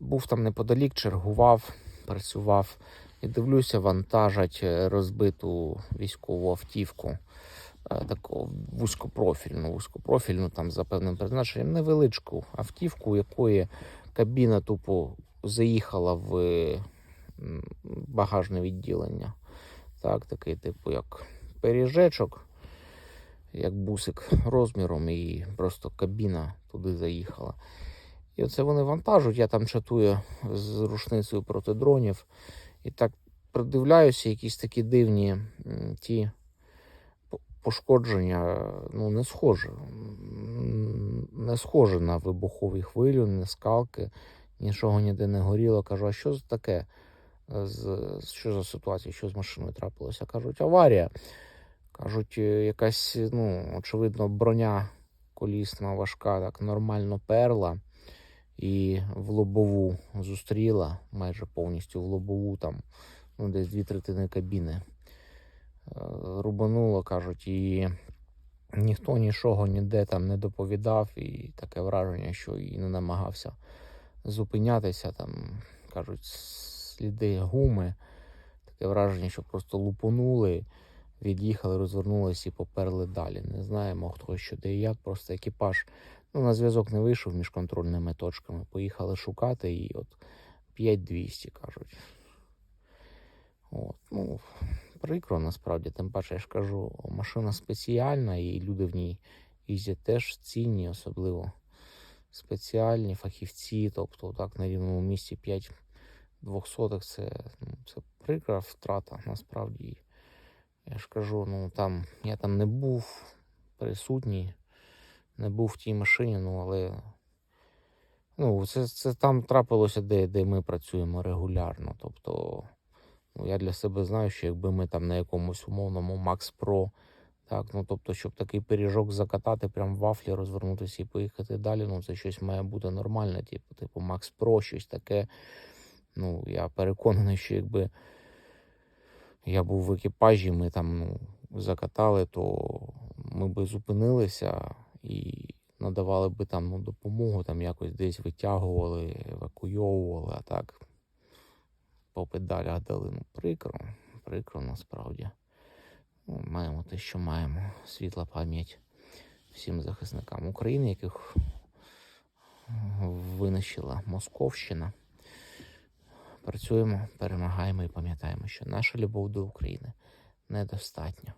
Був там неподалік, чергував, працював і дивлюся, вантажать е, розбиту військову автівку. е, Таку вузькопрофільну, вузькопрофільну там за певним призначенням, невеличку автівку, якої кабіна тупо заїхала в багажне відділення. Так, такий, типу, як пиріжечок, як бусик розміром, і просто кабіна туди заїхала. І оце вони вантажуть, я там чатую з рушницею проти дронів. І так придивляюся, якісь такі дивні ті пошкодження, ну, не схоже. Не схоже на вибухові хвилю, не скалки, нічого ніде не горіло. Кажу, а що з таке? Що за ситуація, що з машиною трапилося? Кажуть, аварія. Кажуть, е, якась, ну, очевидно, броня колісна важка, так нормально перла і в лобову зустріла майже повністю в лобову, там ну, десь дві третини кабіни. Е, Рубануло, кажуть, і ніхто нічого ніде там не доповідав, і таке враження, що і не намагався зупинятися. Там кажуть, сліди гуми. Таке враження, що просто лупонули, від'їхали, розвернулися і поперли далі. Не знаємо, хто що де і як, просто екіпаж ну, на зв'язок не вийшов між контрольними точками. Поїхали шукати і от 5200 кажуть. От, ну, прикро насправді, тим паче, я ж кажу, машина спеціальна, і люди в ній їздять теж цінні, особливо спеціальні фахівці. Тобто, так, на рівному місці 5 двохсотих це, ну, це прикра втрата насправді. Я ж кажу, ну там я там не був присутній, не був в тій машині, ну але ну, це, це там трапилося, де, де ми працюємо регулярно. Тобто, ну, я для себе знаю, що якби ми там на якомусь умовному Max Pro, так, ну тобто, щоб такий пиріжок закатати, прям в вафлі розвернутися і поїхати далі, ну це щось має бути нормальне, типу, типу Max Pro, щось таке. Ну, я переконаний, що якби я був в екіпажі, ми там ну, закатали, то ми би зупинилися і надавали би там ну, допомогу, там якось десь витягували, евакуйовували, а так по педалях дали. Ну, прикро, прикро насправді. Ну, маємо те, що маємо. Світла пам'ять всім захисникам України, яких винищила Московщина. Працюємо, перемагаємо і пам'ятаємо, що наша любов до України недостатня.